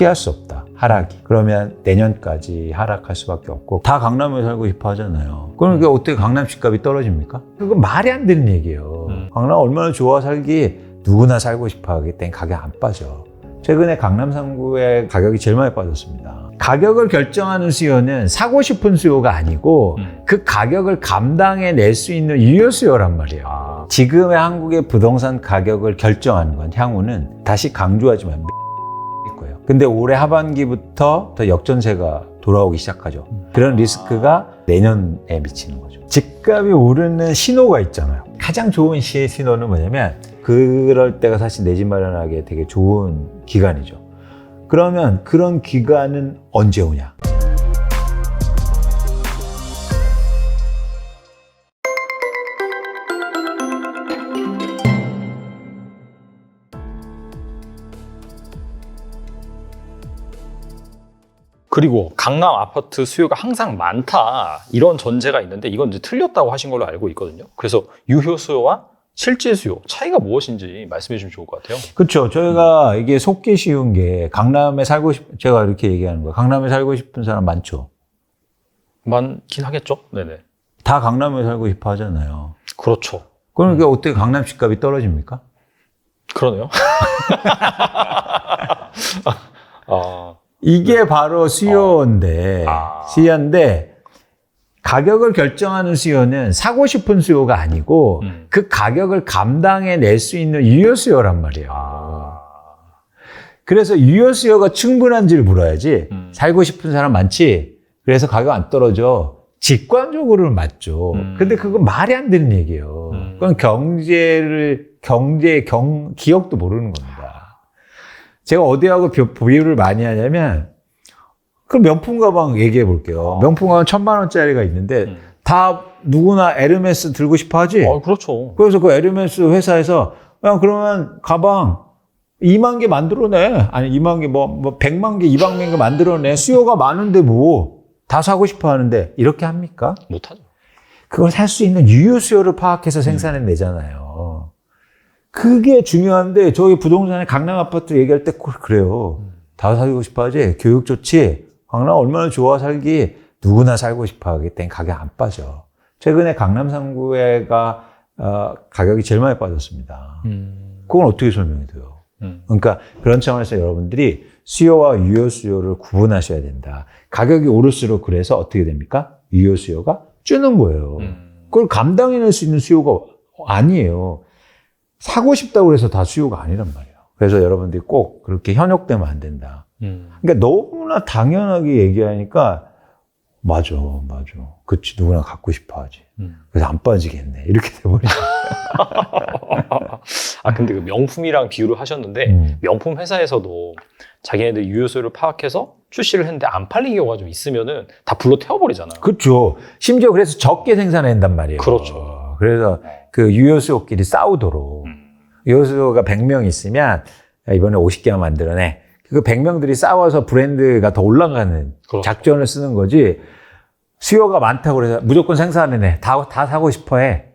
피할 수 없다. 하락이. 그러면 내년까지 하락할 수밖에 없고 다 강남에 살고 싶어 하잖아요. 그러니까 어떻게 강남 집값이 떨어집니까? 그건 말이 안 되는 얘기예요. 음. 강남 얼마나 좋아 살기 누구나 살고 싶어 하기 때문에 가격 안 빠져. 최근에 강남 3구의 가격이 제일 많이 빠졌습니다. 가격을 결정하는 수요는 사고 싶은 수요가 아니고 음. 그 가격을 감당해 낼 수 있는 유효 수요란 말이에요. 아, 지금의 한국의 부동산 가격을 결정하는 건 향후는 다시 강조하지만. 근데 올해 하반기부터 더 역전세가 돌아오기 시작하죠. 그런 리스크가 내년에 미치는 거죠. 집값이 오르는 신호가 있잖아요. 가장 좋은 시 신호는 뭐냐면 그럴 때가 사실 내 집 마련하기에 되게 좋은 기간이죠. 그러면 그런 기간은 언제 오냐? 그리고 강남 아파트 수요가 항상 많다 이런 전제가 있는데 이건 이제 틀렸다고 하신 걸로 알고 있거든요. 그래서 유효 수요와 실제 수요 차이가 무엇인지 말씀해 주시면 좋을 것 같아요. 그렇죠. 저희가 이게 속기 쉬운 게 강남에 살고 싶, 제가 이렇게 얘기하는 거예요. 강남에 살고 싶은 사람 많죠. 많긴 하겠죠. 네네. 다 강남에 살고 싶어 하잖아요. 그렇죠. 그러니까 어떻게 강남 집값이 떨어집니까? 그러네요. 아, 이게 바로 수요인데, 아. 수요인데, 가격을 결정하는 수요는 사고 싶은 수요가 아니고, 음. 그 가격을 감당해 낼 수 있는 유효 수요란 말이에요. 아, 그래서 유효 수요가 충분한지를 물어야지, 음. 살고 싶은 사람 많지, 그래서 가격 안 떨어져. 직관적으로는 맞죠. 음. 근데 그건 말이 안 되는 얘기예요. 음. 그건 경제를, 경제, 경, 기억도 모르는 겁니다. 제가 어디하고 비- 비유를 많이 하냐면, 그 명품 가방 얘기해 볼게요. 명품 가방 천만 원짜리가 있는데, 음. 다 누구나 에르메스 들고 싶어 하지? 어, 그렇죠. 그래서 그 에르메스 회사에서, 야, 그러면 가방 2만 개 만들어내. 아니, 2만 개, 뭐, 뭐, 100만 개, 200만 개 만들어내. 수요가 많은데 뭐, 다 사고 싶어 하는데, 이렇게 합니까? 못 하죠. 그걸 살 수 있는 유효 수요를 파악해서 생산해 내잖아요. 그게 중요한데, 저희 부동산에 강남 아파트 얘기할 때꼭 그래요. 다 살고 싶어 하지? 교육 좋지? 강남 얼마나 좋아 살기? 누구나 살고 싶어 하기 때문에 가격 안 빠져. 최근에 강남 3구가 어, 가격이 제일 많이 빠졌습니다. 음. 그건 어떻게 설명이 돼요? 음. 그러니까 그런 차원에서 여러분들이 수요와 유효 수요를 구분하셔야 된다. 가격이 오를수록 그래서 어떻게 됩니까? 유효 수요가 줄는 거예요. 음. 그걸 감당해낼 수 있는 수요가 아니에요. 사고 싶다고 해서 다 수요가 아니란 말이에요. 그래서 여러분들이 꼭 그렇게 현혹되면 안 된다. 음. 그러니까 너무나 당연하게 얘기하니까 맞아, 맞아. 그치, 누구나 갖고 싶어 하지. 음. 그래서 안 빠지겠네. 이렇게 돼버리죠. 아 근데 그 명품이랑 비유를 하셨는데 음. 명품 회사에서도 자기네들 유효수를 파악해서 출시를 했는데 안 팔린 경우가 좀 있으면은 다 불러 태워버리잖아요. 그렇죠. 심지어 그래서 적게 생산한단 말이에요. 그렇죠. 그래서 그 유효수요끼리 싸우도록. 음. 유효수요가 100명 있으면 야, 이번에 50개만 만들어내. 그 100명들이 싸워서 브랜드가 더 올라가는 그렇죠. 작전을 쓰는 거지. 수요가 많다고 그래서 무조건 생산해내. 다, 다 사고 싶어 해.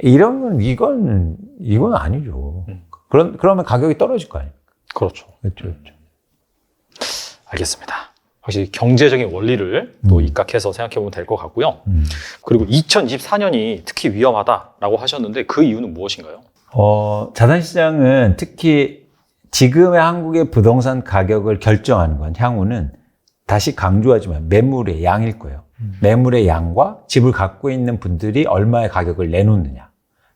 이런 건, 이건, 이건 아니죠. 음. 그런, 그러면 가격이 떨어질 거 아니에요. 그렇죠. 그렇죠. 그렇죠. 알겠습니다. 확실히 경제적인 원리를 또 음. 입각해서 생각해 보면 될 것 같고요. 음. 그리고 2024년이 특히 위험하다라고 하셨는데 그 이유는 무엇인가요? 어, 자산시장은 특히 지금의 한국의 부동산 가격을 결정하는 건 향후는 다시 강조하지만 매물의 양일 거예요. 매물의 양과 집을 갖고 있는 분들이 얼마의 가격을 내놓느냐.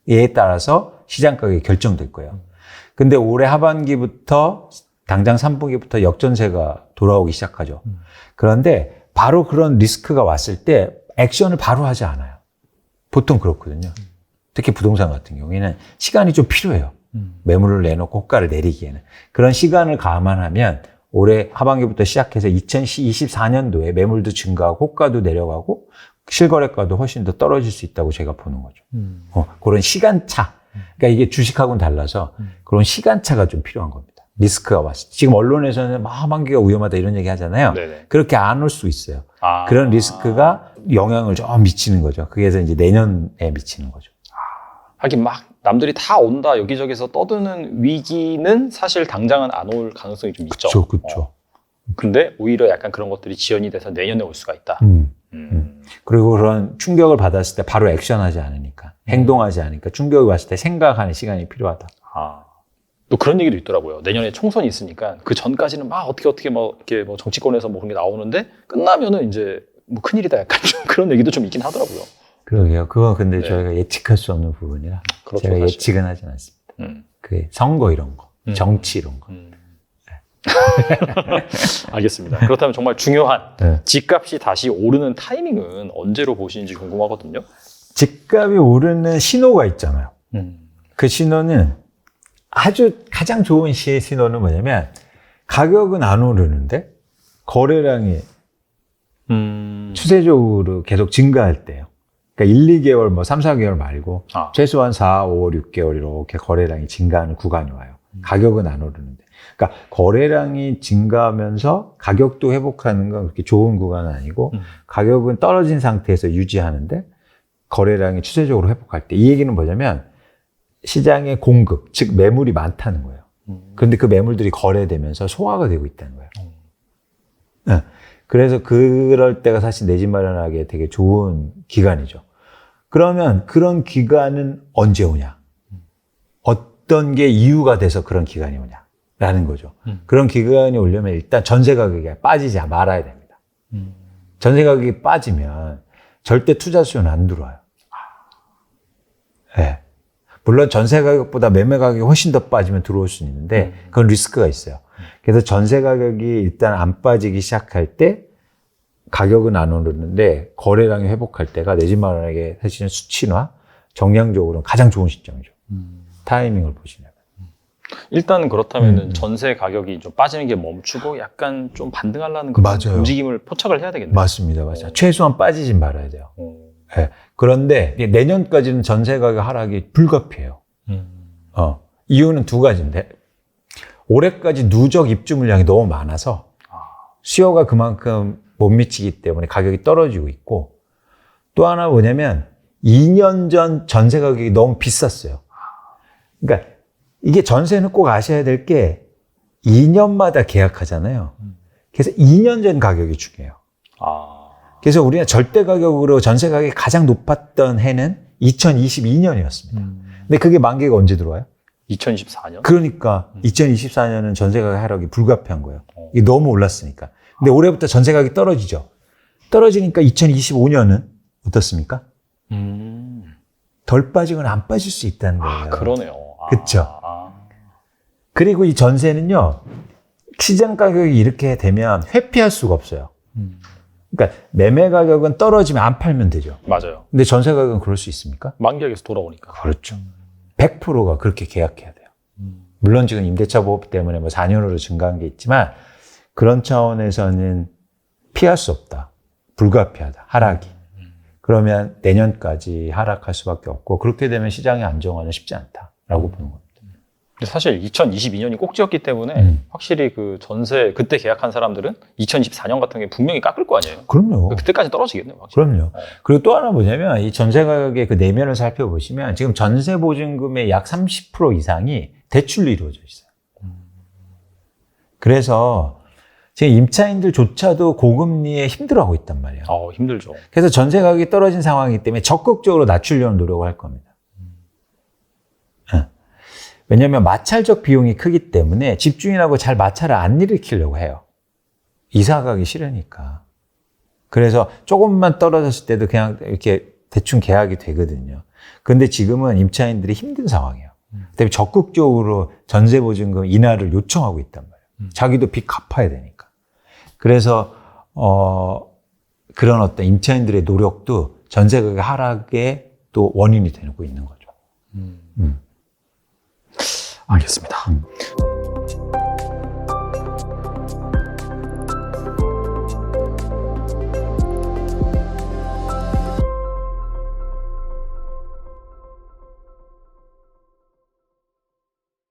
이에 따라서 시장 가격이 결정될 거예요. 근데 올해 하반기부터 당장 3분기부터 역전세가 돌아오기 시작하죠. 그런데 바로 그런 리스크가 왔을 때 액션을 바로 하지 않아요. 보통 그렇거든요. 특히 부동산 같은 경우에는 시간이 좀 필요해요. 매물을 내놓고 호가를 내리기에는. 그런 시간을 감안하면 올해 하반기부터 시작해서 2024년도에 매물도 증가하고 호가도 내려가고 실거래가도 훨씬 더 떨어질 수 있다고 제가 보는 거죠. 어, 그런 시간차. 그러니까 이게 주식하고는 달라서 그런 시간차가 좀 필요한 겁니다. 리스크가 때. 지금 언론에서는 막 하반기가 위험하다 이런 얘기 하잖아요. 네네. 그렇게 안 올 수 있어요. 아. 그런 리스크가 영향을 좀 미치는 거죠. 그게 서 이제 내년에 미치는 거죠. 하긴 막 남들이 다 온다 여기저기서 떠드는 위기는 사실 당장은 안 올 가능성이 좀 있죠. 그렇죠, 그렇죠. 어. 근데 오히려 약간 그런 것들이 지연이 돼서 내년에 올 수가 있다. 음. 음. 그리고 그런 충격을 받았을 때 바로 액션하지 않으니까, 행동하지 않으니까 충격이 왔을 때 생각하는 시간이 필요하다. 아. 또 그런 얘기도 있더라고요. 내년에 총선이 있으니까 그 전까지는 막 어떻게 어떻게 뭐 이렇게 뭐 정치권에서 뭐 그런 게 나오는데 끝나면은 이제 뭐 큰일이다 약간 좀 그런 얘기도 좀 있긴 하더라고요. 그러게요. 그건 근데 네. 저희가 예측할 수 없는 부분이라 그렇죠, 제가 사실. 예측은 하진 않습니다. 음. 그 선거 이런 거, 음. 정치 이런 거. 음. 알겠습니다. 그렇다면 정말 중요한 네. 집값이 다시 오르는 타이밍은 언제로 보시는지 궁금하거든요. 집값이 오르는 신호가 있잖아요. 음. 그 신호는 아주 가장 좋은 시 신호는 뭐냐면 가격은 안 오르는데 거래량이 음. 추세적으로 계속 증가할 때요. 그러니까 1, 2개월, 뭐 3, 4개월 말고 아. 최소한 4, 5, 6개월 이렇게 거래량이 증가하는 구간이 와요. 가격은 안 오르는데. 그러니까 거래량이 증가하면서 가격도 회복하는 건 그렇게 좋은 구간은 아니고 음. 가격은 떨어진 상태에서 유지하는데 거래량이 추세적으로 회복할 때 이 얘기는 뭐냐면 시장의 공급, 즉 매물이 많다는 거예요. 음. 그런데 그 매물들이 거래되면서 소화가 되고 있다는 거예요. 음. 네. 그래서 그럴 때가 사실 내 집 마련하기에 되게 좋은 기간이죠. 그러면 그런 기간은 언제 오냐? 어떤 게 이유가 돼서 그런 기간이 오냐? 라는 거죠. 음. 그런 기간이 오려면 일단 전세 가격이 빠지지 말아야 됩니다. 음. 전세 가격이 빠지면 절대 투자 수요는 안 들어와요. 예. 물론 전세 가격보다 매매 가격이 훨씬 더 빠지면 들어올 수는 있는데 그건 리스크가 있어요. 그래서 전세 가격이 일단 안 빠지기 시작할 때 가격은 안 오르는데 거래량이 회복할 때가 내 집 마련에게 사실은 수치나 정량적으로는 가장 좋은 시점이죠. 음. 타이밍을 보시면. 일단 그렇다면 음. 은 전세 가격이 좀 빠지는 게 멈추고 약간 좀 반등하려는 그런 맞아요. 움직임을 포착을 해야 되겠네요. 맞습니다. 맞아요. 최소한 빠지진 말아야 돼요. 어. 예. 그런데 내년까지는 전세 가격 하락이 불가피해요. 음. 어, 이유는 두 가지인데, 올해까지 누적 입주 물량이 너무 많아서 수요가 그만큼 못 미치기 때문에 가격이 떨어지고 있고, 또 하나 뭐냐면, 2년 전 전세 가격이 너무 비쌌어요. 그러니까 이게 전세는 꼭 아셔야 될 게 2년마다 계약하잖아요. 그래서 2년 전 가격이 중요해요. 아. 그래서 우리가 절대 가격으로 전세 가격이 가장 높았던 해는 2022년이었습니다. 음. 근데 그게 만기가 언제 들어와요? 2024년? 그러니까 2024년은 전세 가격 하락이 불가피한 거예요. 어. 이게 너무 올랐으니까. 근데 올해부터 전세 가격이 떨어지죠. 떨어지니까 2025년은 어떻습니까? 음. 덜 빠지거나 안 빠질 수 있다는 거예요. 아, 그러네요. 아. 아. 그리고 이 전세는요, 시장 가격이 이렇게 되면 회피할 수가 없어요. 음. 그러니까 매매 가격은 떨어지면 안 팔면 되죠. 맞아요. 근데 전세 가격은 그럴 수 있습니까? 만기약에서 돌아오니까. 그렇죠. 100%가 그렇게 계약해야 돼요. 음. 물론 지금 임대차 보호 때문에 뭐 4년으로 증가한 게 있지만 그런 차원에서는 피할 수 없다. 불가피하다. 하락이. 그러면 내년까지 하락할 수밖에 없고 그렇게 되면 시장의 안정화는 쉽지 않다라고 보는 겁니다. 근데 사실 2022년이 꼭지였기 때문에 음. 확실히 그 전세 그때 계약한 사람들은 2024년 같은 게 분명히 깎을 거 아니에요. 그럼요. 그때까지 떨어지겠네요. 확실히. 그럼요. 그리고 또 하나 뭐냐면 이 전세 가격의 그 내면을 살펴보시면 지금 전세 보증금의 약 30% 이상이 대출로 이루어져 있어요. 그래서 지금 임차인들조차도 고금리에 힘들어하고 있단 말이에요. 어, 힘들죠. 그래서 전세 가격이 떨어진 상황이기 때문에 적극적으로 낮추려는 노력을 할 겁니다. 예. 왜냐하면 마찰적 비용이 크기 때문에 집주인하고 잘 마찰을 안 일으키려고 해요. 이사 가기 싫으니까. 그래서 조금만 떨어졌을 때도 그냥 이렇게 대충 계약이 되거든요. 근데 지금은 임차인들이 힘든 상황이에요. 때문에 적극적으로 전세 보증금 인하를 요청하고 있단 말이에요. 자기도 빚 갚아야 되니까. 그래서 어 그런 어떤 임차인들의 노력도 전세 가격 하락의 또 원인이 되고 있는 거죠. 음. 알겠습니다.